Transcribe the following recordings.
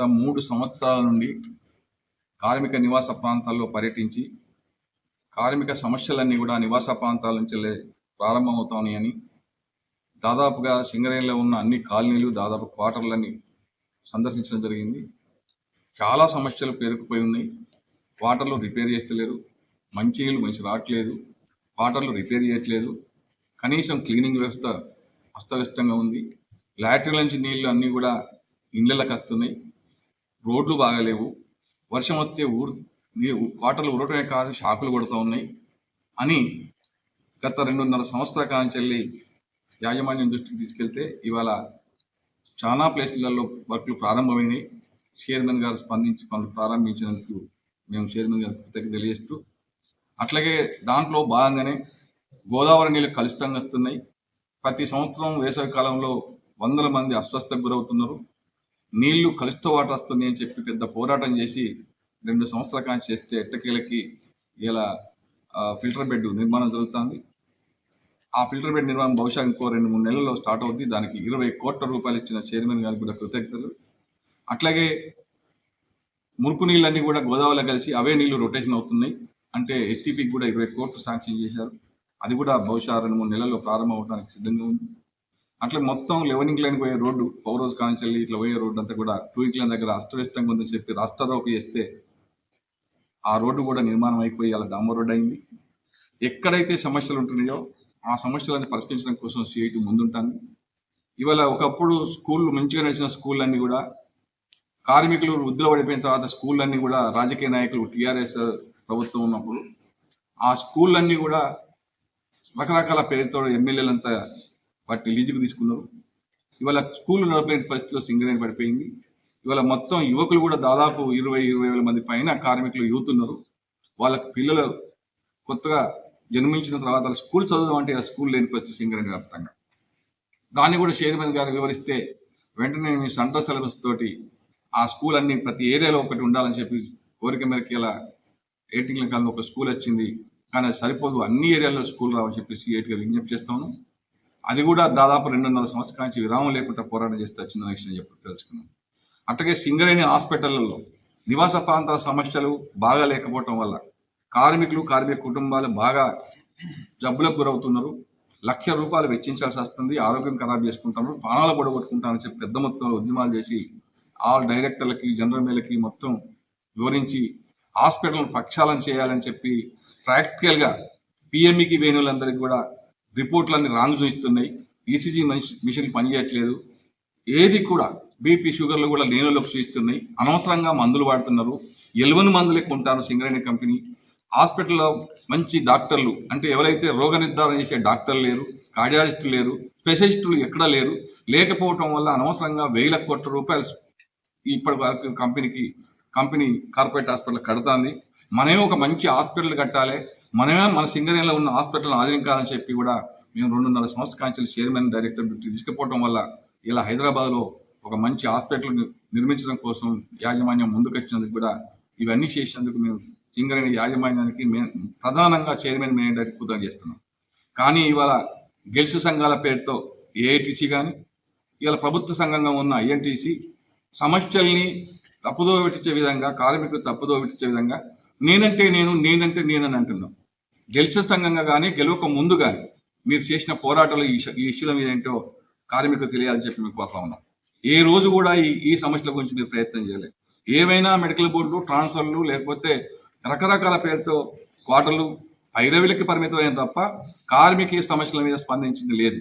గత మూడు సంవత్సరాల నుండి కార్మిక నివాస ప్రాంతాల్లో పర్యటించి కార్మిక సమస్యలన్నీ కూడా నివాస ప్రాంతాల నుంచి ప్రారంభమవుతాయని దాదాపుగా సింగరేణిలో ఉన్న అన్ని కాలనీలు దాదాపు క్వార్టర్లన్నీ సందర్శించడం జరిగింది. చాలా సమస్యలు పేరుకుపోయి ఉన్నాయి. క్వార్టర్లు రిపేర్ చేస్తలేరు. మంచినీళ్ళు మంచి రావట్లేదు. క్వార్టర్లు రిపేర్ చేయట్లేదు. కనీసం క్లీనింగ్ వ్యవస్థ అస్తవ్యస్తంగా ఉంది. లాటరీల నుంచి నీళ్ళు అన్నీ కూడా ఇండ్లకి వస్తున్నాయి. రోడ్లు బాగాలేవు. వర్షం వస్తే ఊరు కోటలు ఉండటమే కాదు షాకులు కొడుతూ ఉన్నాయి అని గత రెండున్నర సంవత్సరాల కాలం చెల్లి యాజమాన్యం దృష్టికి తీసుకెళ్తే ఇవాళ చాలా ప్లేసులలో వర్క్లు ప్రారంభమైనాయి. చైర్మన్ గారు స్పందించి పనులు ప్రారంభించినందుకు మేము చైర్మన్ గారికి కృతజ్ఞత తెలియజేస్తూ అట్లాగే దాంట్లో భాగంగానే గోదావరి నీళ్ళు కలుషితంగా వస్తున్నాయి. ప్రతి సంవత్సరం వేసవి కాలంలో వందల మంది అస్వస్థకు గురవుతున్నారు. నీళ్ళు కలుషిత వాటర్ వస్తుంది అని చెప్పి పెద్ద పోరాటం చేసి రెండు సంవత్సరాల కాంచి చేస్తే ఎట్టకేలకి ఇలా ఫిల్టర్ బెడ్ నిర్మాణం జరుగుతుంది. ఆ ఫిల్టర్ బెడ్ నిర్మాణం బహుశా ఇంకో రెండు మూడు నెలల్లో స్టార్ట్ అవుతుంది దానికి ఇరవై కోట్ల రూపాయలు ఇచ్చిన చైర్మన్ గారికి కూడా కృతజ్ఞతలు. అట్లాగే మురుకు నీళ్ళన్నీ కూడా గోదావరిలో కలిసి అవే నీళ్ళు రొటేషన్ అవుతున్నాయి. అంటే ఎస్టీపీకి కూడా ఇరవై కోట్లు శాంక్షన్ చేశారు. అది కూడా బహుశా రెండు మూడు నెలల్లో ప్రారంభం అవడానికి సిద్ధంగా ఉంది. అట్లా మొత్తం లెవెనింగ్ లైన్ పోయే రోడ్డు పౌరోజ్ కాంచెల్లి ఇట్లా పోయే రోడ్డు అంతా కూడా టూ లైన్ దగ్గర అస్తవ్యస్తంగా ఉందని చెప్పి రాష్ట్ర రోకు చేస్తే ఆ రోడ్డు కూడా నిర్మాణం అయిపోయి అలా డాంబర్ రోడ్ అయింది. ఎక్కడైతే సమస్యలు ఉంటున్నాయో ఆ సమస్యలను పరిష్కరించడం కోసం సిఐటి ముందుంటాను. ఇవాళ ఒకప్పుడు స్కూళ్ళు మంచిగా నడిచిన స్కూల్ కూడా కార్మికులు వృద్ధులు పడిపోయిన తర్వాత స్కూల్ కూడా రాజకీయ నాయకులు టీఆర్ఎస్ ప్రభుత్వం ఉన్నప్పుడు ఆ స్కూళ్ళన్నీ కూడా రకరకాల పేరుతో ఎమ్మెల్యేలంతా వాటిని లీజుకు తీసుకున్నారు. ఇవాళ స్కూల్ నడపలేని పరిస్థితిలో సింగరేణి పడిపోయింది. ఇవాళ మొత్తం యువకులు కూడా దాదాపు ఇరవై ఇరవై వేల మంది పైన కార్మికులు యూత్ ఉన్నారు. వాళ్ళ పిల్లలు కొత్తగా జన్మించిన తర్వాత వాళ్ళ స్కూల్ చదువు అంటే ఆ స్కూల్ లేని పరిస్థితి సింగరేణి వ్యాప్తంగా. దాన్ని కూడా చైర్మన్ గారు వివరిస్తే వెంటనే మీ సంటర్ సిలబస్ తోటి ఆ స్కూల్ అన్ని ప్రతి ఏరియాలో ఒకటి ఉండాలని చెప్పి కోరిక మేరకు ఇలా ఎయిటింగ్ల కాలంలో ఒక స్కూల్ వచ్చింది. కానీ అది సరిపోదు. అన్ని ఏరియాల్లో స్కూల్ రావని చెప్పి సిఐటిగా విజ్ఞప్తి చేస్తాను అది కూడా దాదాపు రెండున్నర సంవత్సరాల నుంచి విరామం లేకుండా పోరాటం చేస్తే వచ్చిన విషయం చెప్పి తెలుసుకున్నాం. అట్లాగే సింగరేణి హాస్పిటళ్ళలో నివాస ప్రాంతాల సమస్యలు బాగా లేకపోవటం వల్ల కార్మికులు కార్మిక కుటుంబాలు బాగా జబ్బులకు గురవుతున్నారు. లక్ష రూపాయలు వెచ్చించాల్సి వస్తుంది. ఆరోగ్యం ఖరాబ్ చేసుకుంటాను ప్రాణాలు పొడగొట్టుకుంటారని చెప్పి పెద్ద మొత్తంలో ఉద్యమాలు చేసి ఆల్ డైరెక్టర్లకి జనరల్ మేలకి మొత్తం వివరించి హాస్పిటల్ ప్రక్షాళన చేయాలని చెప్పి ప్రాక్టికల్గా పిఎంఈకి వేణువులందరికీ కూడా రిపోర్ట్లన్నీ రాంగ్ చూపిస్తున్నాయి. ఈసీజీ మిషన్ పనిచేయట్లేదు. ఏది కూడా బీపీ షుగర్లు కూడా లేనులోకి చూస్తున్నాయి అనవసరంగా మందులు వాడుతున్నారు. ఎలువని మందులు కొంటారు సింగరేణి కంపెనీ. హాస్పిటల్లో మంచి డాక్టర్లు అంటే ఎవరైతే రోగ నిర్ధారణ చేసే డాక్టర్లు లేరు కార్డియాలజిస్టులు లేరు స్పెషలిస్టులు ఎక్కడా లేరు లేకపోవటం వల్ల అనవసరంగా వేల కోట్ల రూపాయలు ఇప్పటి వరకు కంపెనీకి కంపెనీ కార్పొరేట్ హాస్పిటల్ కడుతుంది. మనమే ఒక మంచి హాస్పిటల్ కట్టాలి. మనమే మన సింగరేణిలో ఉన్న హాస్పిటల్ ఆధునికాలని చెప్పి కూడా మేము రెండున్నర సంవత్సర కాంచెలు చైర్మన్ డైరెక్టర్ తీసుకుపోవటం వల్ల ఇలా హైదరాబాద్లో ఒక మంచి హాస్పిటల్ నిర్మించడం కోసం యాజమాన్యం ముందుకొచ్చినందుకు కూడా ఇవన్నీ చేసినందుకు మేము సింగరేణి యాజమాన్యానికి మే ప్రధానంగా చైర్మన్ మేనేజర్ కృతజ్ఞత చేస్తున్నాం. కానీ ఇవాళ గెలుసు సంఘాల పేరుతో ఏఐటీసీ కానీ ఇవాళ ప్రభుత్వ సంఘంగా ఉన్న ఐఎన్టీసీ సమస్యల్ని తప్పుదో పెట్టించే విధంగా కార్మికులు తప్పుదో పెట్టించే విధంగా నేనంటే నేను నేనంటే నేనని అంటున్నాం. గెలిచిన సంఘంగా కానీ గెలవక ముందు కానీ మీరు చేసిన పోరాటాలు ఈ ఈ ఇష్యూల మీద ఏంటో కార్మికులు తెలియాలని చెప్పి మీకు కోరుతా ఉన్నాం. ఏ రోజు కూడా ఈ ఈ సమస్యల గురించి మీరు ప్రయత్నం చేయలేదు. ఏవైనా మెడికల్ బోర్డులు ట్రాన్స్ఫర్లు లేకపోతే రకరకాల పేరుతో క్వార్టర్లు పైరవిలకి పరిమితమైన తప్ప కార్మిక సమస్యల మీద స్పందించింది లేదు.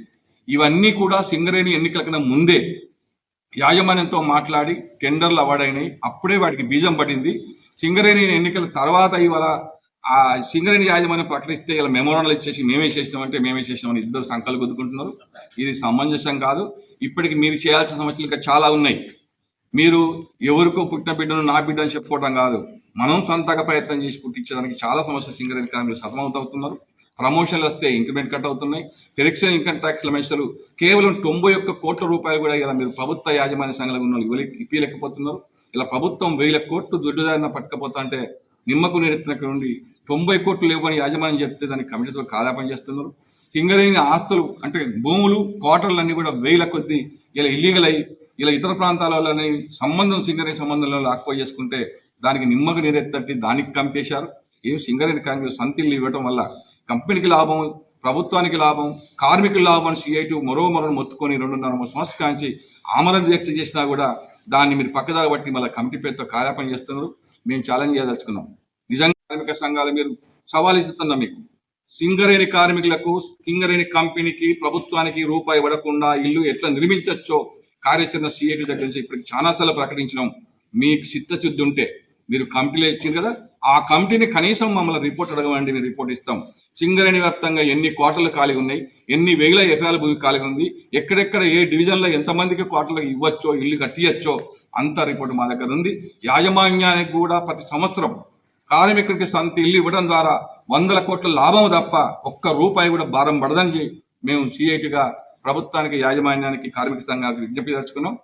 ఇవన్నీ కూడా సింగరేణి ఎన్నికల కన్నా ముందే యాజమాన్యంతో మాట్లాడి టెండర్లు అవార్డ్ అయినాయి అప్పుడే వాటికి బీజం పడింది. సింగరేణి ఎన్నికల తర్వాత ఇవాళ ఆ సింగరేణి యాజమాన్యం ప్రకటిస్తే ఇలా మెమోరాండాలు ఇచ్చేసి మేమే చేసినామంటే మేమే చేసినామని ఇద్దరు సంకలు గుద్దుకుంటున్నారు ఇది సమంజసం కాదు. ఇప్పటికి మీరు చేయాల్సిన సమస్యలు ఇంకా చాలా ఉన్నాయి. మీరు ఎవరికో పుట్టిన బిడ్డను నా బిడ్డ అని చెప్పుకోవడం కాదు. మనం సొంతగా ప్రయత్నం చేసి పుట్టించడానికి చాలా సమస్యలు సింగరేణి కార్మికులు సతమవుతున్నారు ప్రమోషన్లు వస్తే ఇంక్రిమెంట్ కట్ అవుతున్నాయి. పెరిక్షన్ ఇన్కమ్ ట్యాక్స్ సమస్యలు కేవలం తొంభై ఒక్క కోట్ల రూపాయలు కూడా ఇలా మీరు ప్రభుత్వ యాజమాన్య సంఘాలకు ఉన్న వాళ్ళు ఇప్పలేకపోతున్నారు ఇలా ప్రభుత్వం వేల కోట్లు దుడ్డుదారిన పట్టుకపోతా అంటే నిమ్మకు నెరెత్తినక్కడ నుండి తొంభై కోట్లు లేవని యాజమాన్యం చెప్తే దానికి కమిటీతో కాలాపన చేస్తున్నారు. సింగరేణి ఆస్తులు అంటే భూములు క్వార్టర్లు అన్ని కూడా వేల కొద్ది ఇలా ఇల్లీగల్ అయ్యి ఇలా ఇతర ప్రాంతాలలోని సంబంధం సింగరేణి సంబంధంలో లాక్పోయి చేసుకుంటే దానికి నిమ్మకు నీరెత్తట్టి దానికి కంపేశారు. ఏం సింగరేణి కాంగ్రెస్ సంతిల్లు ఇవ్వటం వల్ల కంపెనీకి లాభం ప్రభుత్వానికి లాభం కార్మికుల లాభం సిఐటి మరో మరో మొత్తుకొని రెండున్నర సంవత్సరం కాంచి ఆమరణ దీక్ష చేసినా కూడా దాన్ని మీరు పక్కదారి బట్టి మళ్ళీ కమిటీ పేరుతో కార్యాపన చేస్తున్నారు. మేము ఛాలెంజ్ చేయదలుచుకున్నాం. నిజంగా కార్మిక సంఘాలు మీరు సవాల్ ఇస్తున్నాం మీకు. సింగరేణి కార్మికులకు సింగరేణి కంపెనీకి ప్రభుత్వానికి రూపాయి ఇవ్వకుండా ఇల్లు ఎట్లా నిర్మించవచ్చో కార్యాచరణ సిఐటి దగ్గర నుంచి ఇప్పుడు చాలాసార్లు ప్రకటించినాం. మీకు చిత్తశుద్ధి ఉంటే మీరు కంపెనీ ఇచ్చింది కదా ఆ కంపెనీని కనీసం మమ్మల్ని రిపోర్ట్ అడగమండి మేము రిపోర్ట్ ఇస్తాం. సింగరేణి వ్యాప్తంగా ఎన్ని కోటలు ఖాళీ ఉన్నాయి ఎన్ని వేల ఎకరాల భూమి ఖాళీ ఉంది ఎక్కడెక్కడ ఏ డివిజన్లో ఎంతమందికి కోటలు ఇవ్వచ్చో ఇల్లు కట్టియచ్చో అంత రిపోర్ట్ మా దగ్గర ఉంది. యాజమాన్యానికి కూడా ప్రతి సంవత్సరం కార్మికుడికి సొంత ఇల్లు ఇవ్వడం ద్వారా వందల కోట్ల లాభం తప్ప ఒక్క రూపాయి కూడా భారం పడదని మేము సిఐటిగా ప్రభుత్వానికి యాజమాన్యానికి కార్మిక సంఘానికి విజ్ఞప్తి తెచ్చుకున్నాం.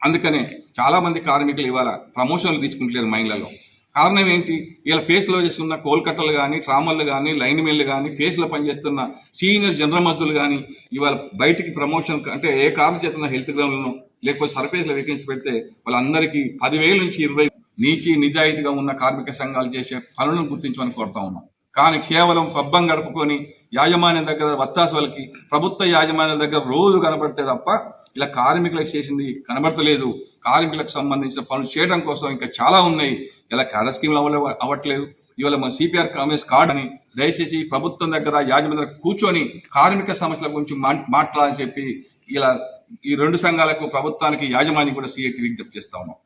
అందుకనే చాలా మంది కార్మికులు ఇవాళ ప్రమోషన్లు తీసుకుంటలేరు మైన్లలో కారణం ఏంటి? ఇలా ఫేస్లో చేస్తున్న కోల్కట్టలు కానీ ట్రామర్లు కానీ లైన్ మెన్లు కానీ ఫేస్లో పనిచేస్తున్న సీనియర్ జనరల్ మద్దులు కానీ ఇవాళ బయటికి ప్రమోషన్ అంటే ఏ కారణం చేస్తున్న హెల్త్ గ్రౌండ్లను లేకపోతే సర్ఫేస్లో వేకెన్సీ పెడితే వాళ్ళందరికీ పదివేల నుంచి ఇరవై నీచి నిజాయితీగా ఉన్న కార్మిక సంఘాలు చేసే పనులను గుర్తించమని కోరుతా ఉన్నాం. కానీ కేవలం పబ్బం గడుపుకొని యాజమాన్యం దగ్గర వత్తాసులకి ప్రభుత్వ యాజమాన్యం దగ్గర రోజు కనబడితే తప్ప ఇలా కార్మికులకు చేసింది కనబడతలేదు. కార్మికులకు సంబంధించిన పనులు చేయడం కోసం ఇంకా చాలా ఉన్నాయి. ఇలా క్యాడర్ స్కీమ్లు అవ్వలే అవ్వట్లేదు. ఇవాళ మన సిపిఆర్ కాంగ్రెస్ కార్డ్ అని దయచేసి ప్రభుత్వం దగ్గర యాజమాన్యం దగ్గర కూర్చొని కార్మిక సమస్యల గురించి మాట్లాడాలని చెప్పి ఇలా ఈ రెండు సంఘాలకు ప్రభుత్వానికి యాజమాన్యం కూడా సిఐటి విజ్ఞప్తి చేస్తా ఉన్నాం.